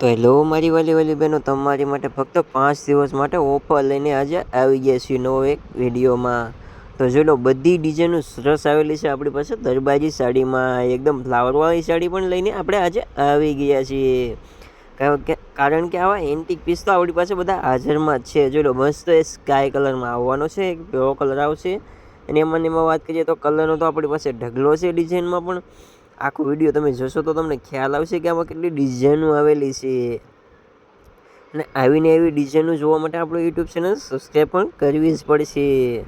તો હેલો મારી વાલી વાલી બહેનો, તમારી માટે ફક્ત પાંચ દિવસ માટે ઓફર લઈને આજે આવી ગયા છીએ નવો એક વિડીયોમાં. તો જો લો, બધી ડિઝાઇનો સરસ આવેલી છે આપણી પાસે. દરબારી સાડીમાં એકદમ ફ્લાવરવાળી સાડી પણ લઈને આપણે આજે આવી ગયા છીએ. કારણ કે આવા એન્ટિક પીસ તો આપણી પાસે બધા હાજરમાં જ છે. જો લો, મસ્ત એ સ્કાય કલરમાં આવવાનો છે, એક પીળો કલર આવશે. અને એમાં એમાં વાત કરીએ તો કલરનો તો આપણી પાસે ઢગલો છે ડિઝાઇનમાં પણ. આખો વીડિયો તમે જોશો તો તમને ખ્યાલ આવશે કે આમાં કેટલી ડિઝાઇનો આવેલી છે. અને આવીને એવી ડિઝાઇનો જોવા માટે આપણું યુટ્યુબ ચેનલ સબસ્ક્રાઈબ પણ કરવી જ પડશે.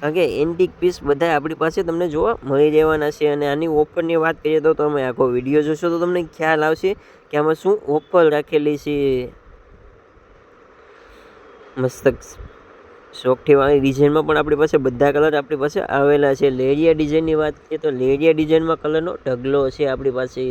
કારણ કે એન્ટિક પીસ બધા આપણી પાસે તમને જોવા મળી રહેવાના છે. અને આની ઓફરની વાત કરીએ તો તમે આખો વીડિયો જોશો તો તમને ખ્યાલ આવશે કે આમાં શું ઓફર રાખેલી છે. મસ્ત સોકઠીવાળી ડિઝાઇનમાં પણ આપણી પાસે બધા કલર આપણી પાસે આવેલા છે. લેરિયા ડિઝાઇનની વાત કરીએ તો લેરિયા ડિઝાઇનમાં કલરનો ઢગલો છે આપણી પાસે.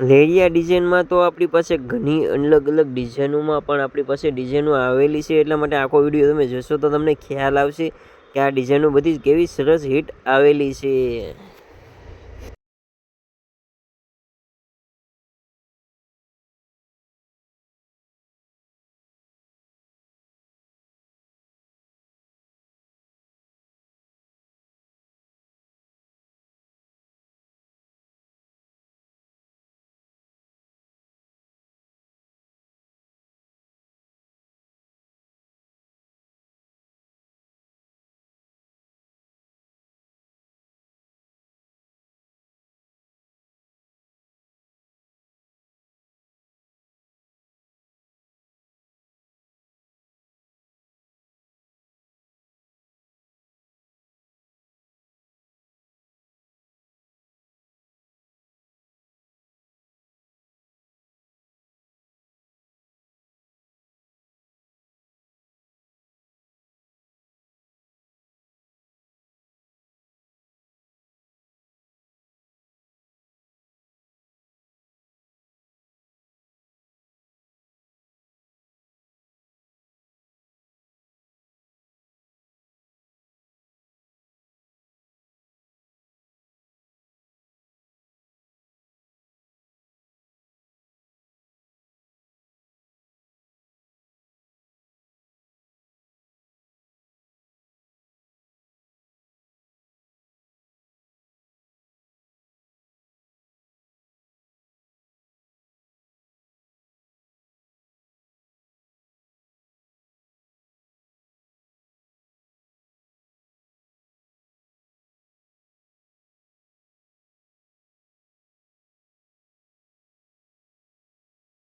લેરિયા ડિઝાઇનમાં તો આપણી પાસે ઘણી અલગ અલગ ડિઝાઇનોમાં પણ આપણી પાસે ડિઝાઇનો આવેલી છે. એટલા માટે આખો વીડિયો તમે જોશો તો તમને ખ્યાલ આવશે કે આ ડિઝાઇનો બધી કેવી સરસ હિટ આવેલી છે.